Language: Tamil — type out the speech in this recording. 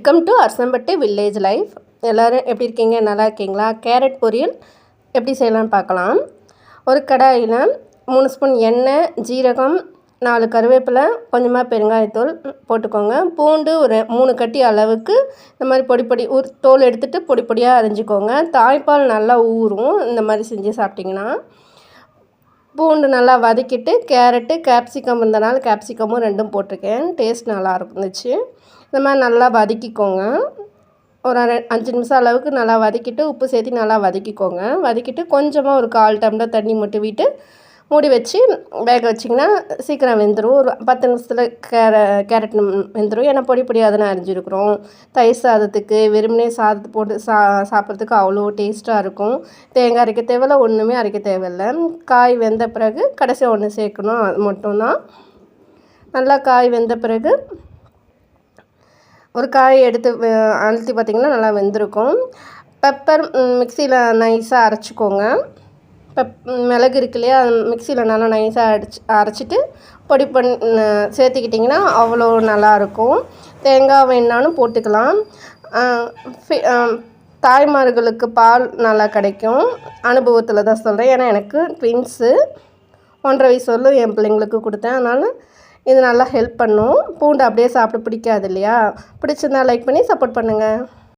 Welcome to Arasampattu village life எல்லோரும் எப்படி இருக்கீங்க? நல்லா இருக்கீங்களா? கேரட் பொரியல் எப்படி செய்யலாம்னு பார்க்கலாம். ஒரு கடாயில் மூணு ஸ்பூன் எண்ணெய் ஜீரகம் நாலு கருவேப்பிலை கொஞ்சமாக பெருங்காயத்தூள் போட்டுக்கோங்க. பூண்டு ஒரு மூணு கட்டி அளவுக்கு இந்த மாதிரி பொடி பொடி ஊர் தோல் எடுத்துகிட்டு பொடி பொடியாக அரைஞ்சிக்கோங்க. தாய்ப்பால் நல்லா ஊறும். இந்த மாதிரி செஞ்சு சாப்பிட்டிங்கன்னா பூண்டு நல்லா வதக்கிட்டு கேரட்டு கேப்சிகம் இருந்தனால கேப்சிகமும் ரெண்டும் போட்டிருக்கேன். டேஸ்ட் நல்லா இருந்துச்சு. இந்த மாதிரி நல்லா வதக்கிக்கோங்க. ஒரு அஞ்சு நிமிஷம் அளவுக்கு நல்லா வதக்கிட்டு உப்பு சேர்த்து நல்லா வதக்கிக்கோங்க. வதக்கிட்டு கொஞ்சமாக ஒரு கால் டம்ளர் தண்ணி மட்டும் விட்டு மூடி வச்சு வேக வச்சிங்கன்னா சீக்கிரம் வெந்துடும் ஒரு பத்து நிமிஷத்தில் கேர கேரட் வெந்துடும் ஏன்னா பொடி பொடியாக தானே அரிஞ்சிருக்கிறோம். தயிர் சாதத்துக்கு வெறுமனே சாதத்தை போட்டு சா சாப்பிட்றதுக்கு அவ்வளோ டேஸ்ட்டாக இருக்கும். தேங்காய் அரைக்க தேவையில்ல ஒன்றுமே அரைக்க தேவையில்ல. காய் வெந்த பிறகு கடைசியாக ஒன்று சேர்க்கணும். அது மட்டும்தான். நல்லா காய் வெந்த பிறகு ஒரு காயை எடுத்து அழுத்தி பார்த்திங்கன்னா நல்லா வெந்திருக்கும். பெப்பர் மிக்சியில் நைஸாக அரைச்சிக்கோங்க. பெப் மிளகு இருக்கு இல்லையா மிக்சியில் நல்லா நைஸாக அடிச்சு அரைச்சிட்டு பொடி பண்ணி சேர்த்துக்கிட்டிங்கன்னா அவ்வளோ நல்லாயிருக்கும். தேங்காய் வேணாலும் போட்டுக்கலாம். தாய்மார்களுக்கு பால் நல்லா கிடைக்கும். அனுபவத்தில் தான் சொல்கிறேன் ஏன்னா எனக்கு ட்வின்ஸு ஒன்றரை வயசு வரலும் என் பிள்ளைங்களுக்கு கொடுத்தேன். அதனால் இது நல்லா ஹெல்ப் பண்ணும். பூண்டு அப்படியே சாப்பிட பிடிக்காது இல்லையா? பிடிச்சிருந்தா லைக் பண்ணி சப்போர்ட் பண்ணுங்கள்